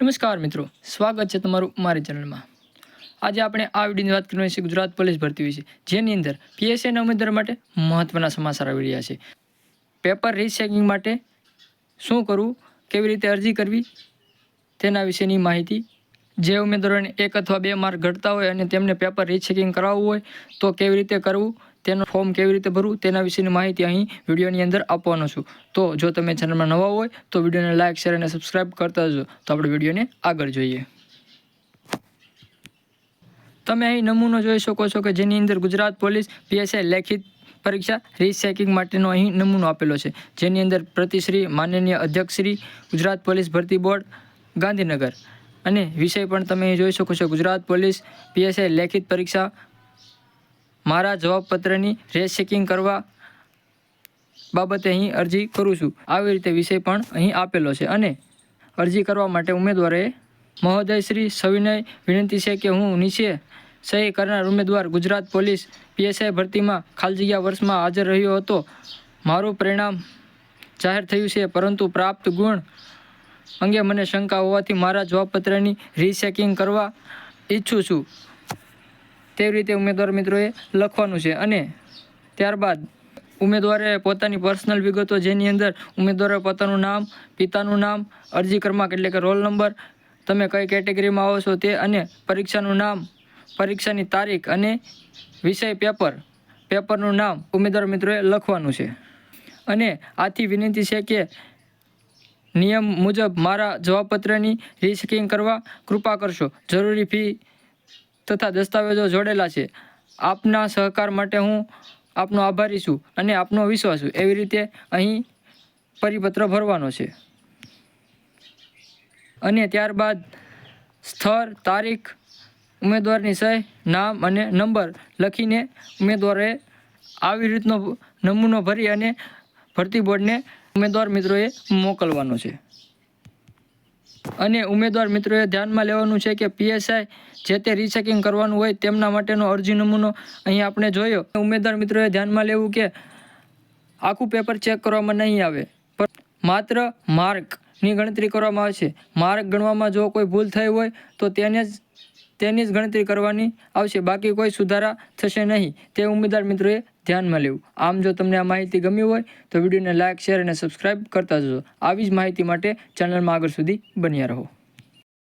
નમસ્કાર મિત્રો, સ્વાગત છે તમારું મારી ચેનલમાં. આજે આપણે આ વિડીયોની વાત કરવાની છે ગુજરાત પોલીસ ભરતી વિશે, જેની અંદર પીએસઆઈના ઉમેદવાર માટે મહત્ત્વના સમાચાર આવી રહ્યા છે. પેપર રીચેકિંગ માટે શું કરવું, કેવી રીતે અરજી કરવી, તેના વિશેની માહિતી, જે ઉમેદવારોને એક અથવા બે માર્ક ઘટતા હોય અને તેમને પેપર રીચેકિંગ કરાવવું હોય તો કેવી રીતે કરવું તેનું ફોર્મ કેવી રીતે ભરવું તેના વિશેની માહિતી અહીં વિડીયોની અંદર આપવાનો છું. તો જો તમે ચેનલમાં નવા હોય, તો વિડીયોને લાઇક શેર અને સબસ્ક્રાઇબ કરતા જજો. તો આપણે વિડીયોને આગળ જોઈએ. તમે અહીં નમૂનો જોઈ શકો છો કે જેની અંદર ગુજરાત પોલીસ પીએસઆઈ લેખિત પરીક્ષા રીચેકિંગ માટેનો અહીં નમૂનો આપેલો છે. જેની અંદર પ્રતિશ્રી, માનનીય અધ્યક્ષશ્રી, ગુજરાત પોલીસ ભરતી બોર્ડ, ગાંધીનગર. અને વિષય પણ તમે જોઈ શકો છો. ગુજરાત પોલીસ પીએસઆઈ લેખિત પરીક્ષા મારા જવાબપત્રની રેસેકિંગ કરવા બાબતે અહીં અરજી કરું છું. આવી રીતે વિષય પણ અહીં આપેલો છે અને અરજી કરવા માટે ઉમેદવારે મહોદય શ્રી સવિનય વિનંતી છે કે હું નીચે સહી કરનાર ઉમેદવાર ગુજરાત પોલીસ પીએસઆઈ ભરતીમાં ખાલજગ્યા વર્ષમાં હાજર રહ્યો હતો. મારું પરિણામ જાહેર થયું છે, પરંતુ પ્રાપ્ત ગુણ અંગે મને શંકા હોવાથી મારા જવાબપત્રની રીચેકિંગ કરવા ઈચ્છું છું. તેવી રીતે ઉમેદવાર મિત્રોએ લખવાનું છે. અને ત્યારબાદ ઉમેદવારે પોતાની પર્સનલ વિગતો જેની અંદર ઉમેદવારે પોતાનું નામ, પિતાનું નામ, અરજી ક્રમાંક એટલે કે રોલ નંબર તમે કઈ કેટેગરીમાં આવો છો તે અને પરીક્ષાનું નામ, પરીક્ષાની તારીખ અને વિષય પેપર પેપરનું નામ ઉમેદવાર મિત્રોએ લખવાનું છે. અને આથી વિનંતી છે કે નિયમ મુજબ મારા જવાબપત્રની રીચેકિંગ કરવા કૃપા કરશો. જરૂરી ફી તથા દસ્તાવેજો જોડેલા છે. આપના સહકાર માટે હું આપનો આભારી છું અને આપનો વિશ્વાસ છું. એવી રીતે અહીં પરિપત્ર ભરવાનો છે. અને ત્યારબાદ સ્થળ, તારીખ, ઉમેદવારની સહી, નામ અને નંબર લખીને ઉમેદવારે આવી રીતનો નમૂનો ભરી અને ભરતી બોર્ડને ઉમેદવાર મિત્રોએ મોકલવાનો છે. અને ઉમેદવાર મિત્રોએ ધ્યાનમાં લેવાનું છે કે પીએસઆઈ જે તે રીચેકિંગ કરવાનું હોય તેમના માટેનો અરજી નમૂનો અહીં આપણે જોયો. ઉમેદવાર મિત્રોએ ધ્યાનમાં લેવું કે આખું પેપર ચેક કરવામાં નહીં આવે માત્ર માર્કની ગણતરી કરવામાં આવે છે. માર્ક ગણવામાં જો કોઈ ભૂલ થઈ હોય તો તેને જ તેની જ ગણતરી કરવાની આવશે. બાકી કોઈ સુધારા થશે નહીં. તે ઉમેદવાર મિત્રોએ ધ્યાનમાં લેવું. આમ જો તમને આ માહિતી ગમી હોય, તો વિડીયોને લાઇક, શેર અને સબસ્ક્રાઇબ કરતા જજો. આવી જ માહિતી માટે ચેનલમાં આગળ સુધી બન્યા રહો.